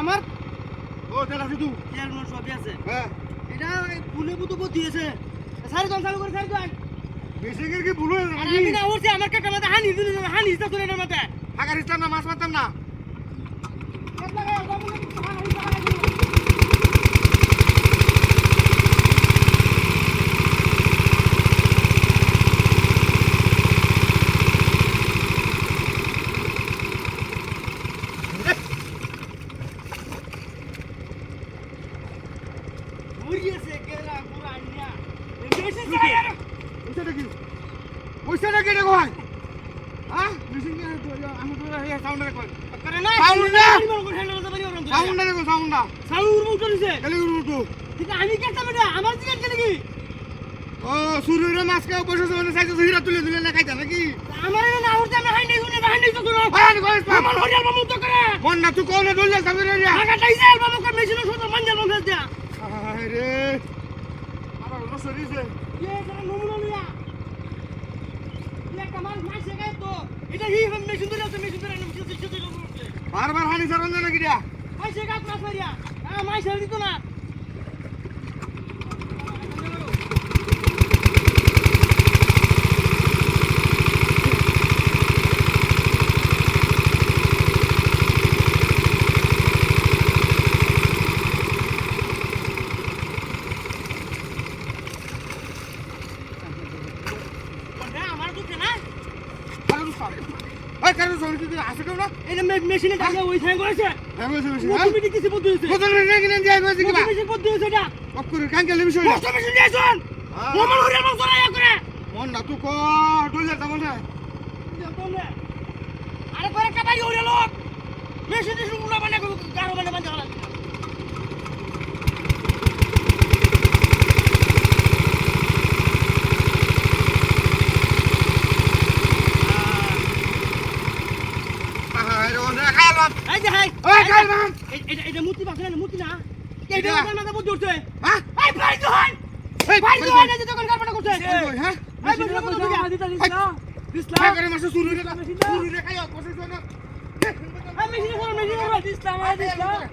আমার ও আছে হ্যাঁ এটা ফুলে বুতো বুদ্ধি আছে সারি জন চালু করে সারি মেশিনের কি ভুল হয়ে আর আমি না উঠছি আমার কাটা মাথা হানি হানি না মাছ মারতাম না ঘুরিয়েছে গেলা পুরা আইয়া বেশি ওইটা কি ওইটা কি রে ভাই হ্যাঁ মেশিন কি আমি তো এই সাউন্ড রে কই করে না সাউন্ড না সাউন্ড সাউন্ড রে কই সাউন্ড না সাউন্ড উঠে বুঝছ না কেটে কয় আমি কেটে আমার দিকে নাকি ও সুরের মাছকে বসে মানে সাইজ হিরা তুলে তুলে না খাইতা নাকি? আমার না হরতে আমি হাই নাই গুনে বাহাই নাই তো গুনো বাহাই কইস আমার হরিয়াল মামু তো করে। মন না তুই কোনে দলে যাবে রে? আগা টাইছে আল বাবু কা মেশিন শত মঞ্জা মঙ্গল দা আরে আমার রসরিছে এ করে নমুনা বারবার হানি সারঞ্জন কিরা মাইসে গাছ মাছ মারিয়া মাইসে দিত না। আরে করে কাবাই হরিয়াল লোক। মেশিন দিয়ে শুরু মানে গাড়ো মানে মানে আয় খাইলাম এই যে হাই ওই খাইলাম এটা এটা মূর্তি বাসে না মূর্তি না এটা? আমার মাথা বুদ্ধি উঠছে হ্যাঁ এই ভাই তো এই ভাই তো হয় দোকান কারবাটা করছে হ্যাঁ এই বন্ধু কত দিগা হ্যাঁ করে মাসে শুরু রে শুরু রে খাইয়া বসে না এই মেশিনে সরো মেশিনে সরো